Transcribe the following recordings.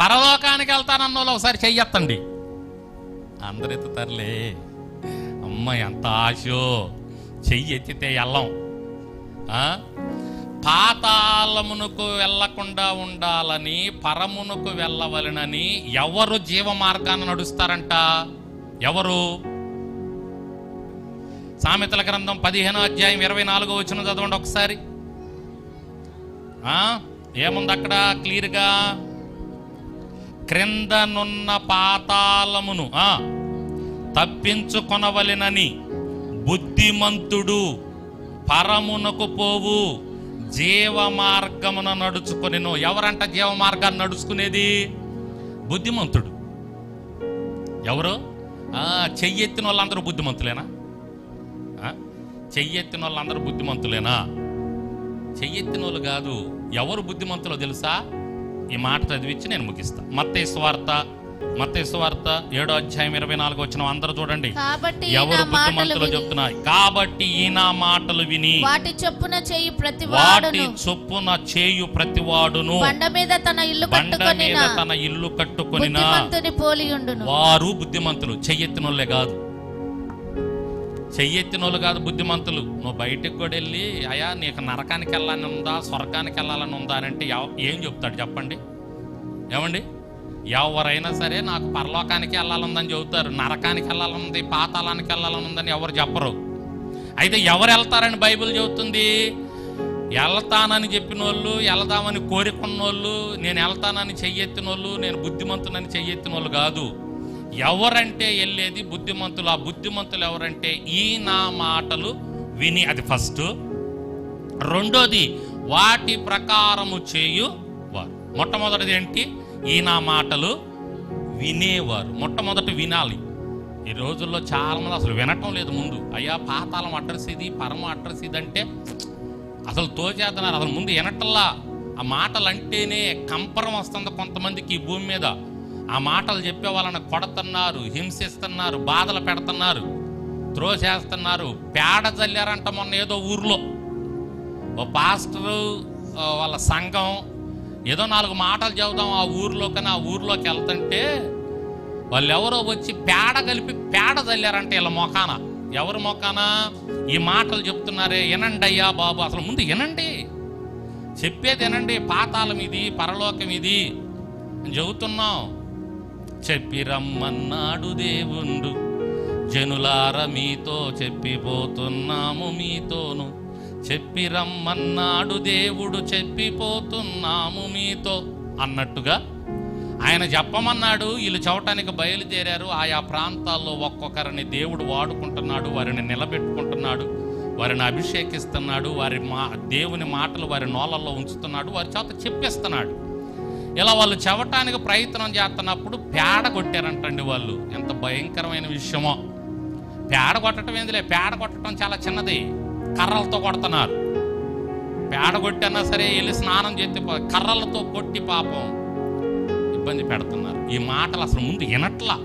పరలోకానికి వెళ్తానన్న వాళ్ళు ఒకసారి చెయ్యొత్తండి. అందరు ఎత్తుతారులే అమ్మ ఎంత ఆశో. చెయ్యి ఎత్తితే వెళ్ళం పాతాళమునకు వెళ్ళకుండా ఉండాలని పరమునకు వెళ్ళవలనని ఎవరు జీవ మార్గాన్ని నడుస్తారంట? ఎవరు? సామెతల గ్రంథం పదిహేనో అధ్యాయం ఇరవై నాలుగో వచ్చిన చదవండి ఒకసారి. ఏముంది అక్కడ? క్లియర్గా? క్రిందనున్న పాతాళమును తప్పించుకొనవలెనని బుద్ధిమంతుడు పరమునకు పోవు జీవ మార్గమున నడుచుకొనిను. ఎవరంట జీవ మార్గాన్ని నడుచుకునేది? బుద్ధిమంతుడు. ఎవరు? చెయ్యెత్తిన వాళ్ళందరూ బుద్ధిమంతులేనా? చెయ్యెత్తిన వాళ్ళందరూ బుద్ధిమంతులేనా? చెయ్యెత్తిన వాళ్ళు కాదు. ఎవరు బుద్ధిమంతులో తెలుసా? ఈ మాట చదివించి నేను ముగిస్తా. మత్తయి స్వార్త మత్తయి స్వార్త ఏడో అధ్యాయం ఇరవై నాలుగు వచ్చిన అందరూ చూడండి. కాబట్టి ఎవరు బుద్ధిమంతులో విని చెప్తున్నారు? కాబట్టి ఈ నా మాటలు విని వాటి చొప్పున చేయి ప్రతి వాటి వాడును చొప్పున చేయు ప్రతివాడును. బండ మీద తన ఇల్లు బండ కట్టుకొని మీద తన ఇల్లు పోలియుండును వారు బుద్ధిమంతులు. చెయ్యెత్తినోళ్ళే కాదు. చెయ్యెత్తినోళ్ళు కాదు బుద్ధిమంతులు. నువ్వు బయటకు కూడా వెళ్ళి అయా నీకు నరకానికి వెళ్ళాలని ఉందా? స్వర్గానికి వెళ్ళాలని ఉందా? అని అంటే ఎవ- ఏం చెప్తాడు చెప్పండి. ఏమండి? ఎవరైనా సరే నాకు పరలోకానికి వెళ్ళాలందని చెబుతారు. నరకానికి వెళ్ళాలనుంది పాతాళానికి వెళ్ళాలనుందని ఎవరు చెప్పరు. అయితే ఎవరు వెళ్తారని బైబిల్ చెబుతుంది? వెళ్తానని చెప్పిన వాళ్ళు వెళ్దామని కోరుకున్న వాళ్ళు నేను వెళ్తానని చెయ్యెత్తిన వాళ్ళు నేను బుద్ధిమంతునని చెయ్యెత్తిన వాళ్ళు కాదు. ఎవరంటే వెళ్ళేది బుద్ధిమంతులు ఆ బుద్ధిమంతులు ఎవరంటే ఈ నా మాటలు విని అది ఫస్ట్ రెండోది వాటి ప్రకారము చేయు వారు. మొట్టమొదటిది ఏంటి? ఈ నా మాటలు వినేవారు. మొట్టమొదటి వినాలి. ఈ రోజుల్లో చాలామంది అసలు వినటం లేదు ముందు. అయ్యా పాతాళం అడ్రస్ ఇది పరమ అడ్రస్ ఇది అంటే అసలు తోచేస్తున్నారు. అసలు ముందు వినటల్లా ఆ మాటలు అంటేనే కంపరం వస్తుంది కొంతమందికి ఈ భూమి మీద. ఆ మాటలు చెప్పే వాళ్ళని కొడుతున్నారు హింసిస్తున్నారు బాధలు పెడుతున్నారు త్రోసేస్తున్నారు. పేడ చల్లారంట మొన్న ఏదో ఊర్లో. ఓ పాస్టరు వాళ్ళ సంఘం ఏదో నాలుగు మాటలు చెబుదాం ఆ ఊర్లో కానీ ఆ ఊర్లోకి వెళ్తుంటే వాళ్ళు ఎవరో వచ్చి పేడ కలిపి పేడ చల్లారంట వీళ్ళ మొఖాన. ఎవరు మొఖాన? ఈ మాటలు చెప్తున్నారే వినండి అయ్యా బాబు. అసలు ముందు వినండి. చెప్పేది వినండి పాతాళం ఇది పరలోకం ఇది అని చెబుతున్నాం. చెప్పి రమ్మన్నాడు దేవుండు. జనులార మీతో చెప్పిపోతున్నాము మీతోను. చెప్పి రమ్మన్నాడు దేవుడు చెప్పిపోతున్నాము మీతో. అన్నట్టుగా ఆయన చెప్పమన్నాడు వీళ్ళు చవటానికి బయలుదేరారు. ఆయా ప్రాంతాల్లో ఒక్కొక్కరిని దేవుడు వాడుకుంటున్నాడు వారిని నిలబెట్టుకుంటున్నాడు వారిని అభిషేకిస్తున్నాడు వారి మా దేవుని మాటలు వారి నోలల్లో ఉంచుతున్నాడు వారి చేత చెప్పిస్తున్నాడు. ఇలా వాళ్ళు చెవటానికి ప్రయత్నం చేస్తున్నప్పుడు పేడ కొట్టారంటండి వాళ్ళు. ఎంత భయంకరమైన విషయమో. పేడ కొట్టడం ఏందిలే? పేడ కొట్టడం చాలా చిన్నది. కర్రలతో కొడుతున్నారు. పేడ కొట్టన్నా సరే వెళ్ళి స్నానం చేస్తే కర్రలతో కొట్టి పాపం ఇబ్బంది పెడుతున్నారు. ఈ మాటలు అసలు ముందు వినట్లా.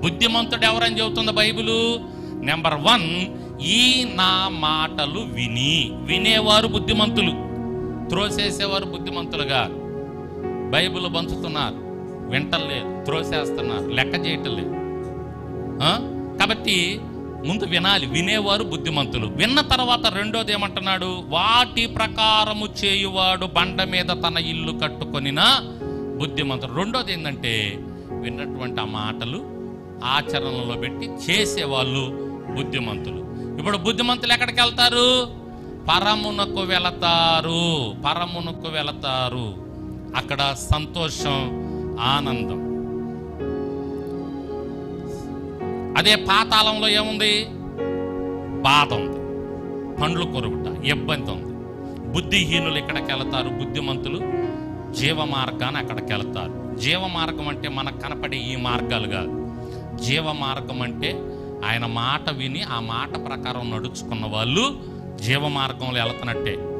బుద్ధిమంతుడు ఎవరని చెబుతుంది బైబిలు? నెంబర్ వన్ ఈ నా మాటలు విని. వినేవారు బుద్ధిమంతులు. త్రోసేసేవారు బుద్ధిమంతులుగా. బైబిల్ పంచుతున్నారు. వింటలేదు త్రోసేస్తున్నారు లెక్క చేయటం లేదు కాబట్టి ముందు వినాలి వినేవారు బుద్ధిమంతులు. విన్న తర్వాత రెండోది ఏమంటున్నాడు? వాటి ప్రకారము చేయువాడు బండ మీద తన ఇల్లు కట్టుకొనిన బుద్ధిమంతుడు. రెండోది ఏంటంటే విన్నటువంటి ఆ మాటలు ఆచరణలో పెట్టి చేసేవాళ్ళు బుద్ధిమంతులు. ఇప్పుడు బుద్ధిమంతులు ఎక్కడికి వెళ్తారు? పరమునకు వెళతారు పరమునకు వెళతారు. అక్కడ సంతోషం ఆనందం. అదే పాతాళంలో ఏముంది? బాధ. ఉంది పండ్లు కొరుకుట ఇబ్బంది ఉంది. బుద్ధిహీనులు ఇక్కడికి వెళతారు? బుద్ధిమంతులు జీవ మార్గాన్ని అక్కడికి వెళతారు. జీవ మార్గం అంటే మనకు కనపడే ఈ మార్గాలు కాదు. జీవ మార్గం అంటే ఆయన మాట విని ఆ మాట ప్రకారం నడుచుకున్న వాళ్ళు జీవ మార్గంలో వెళుతున్నట్టే.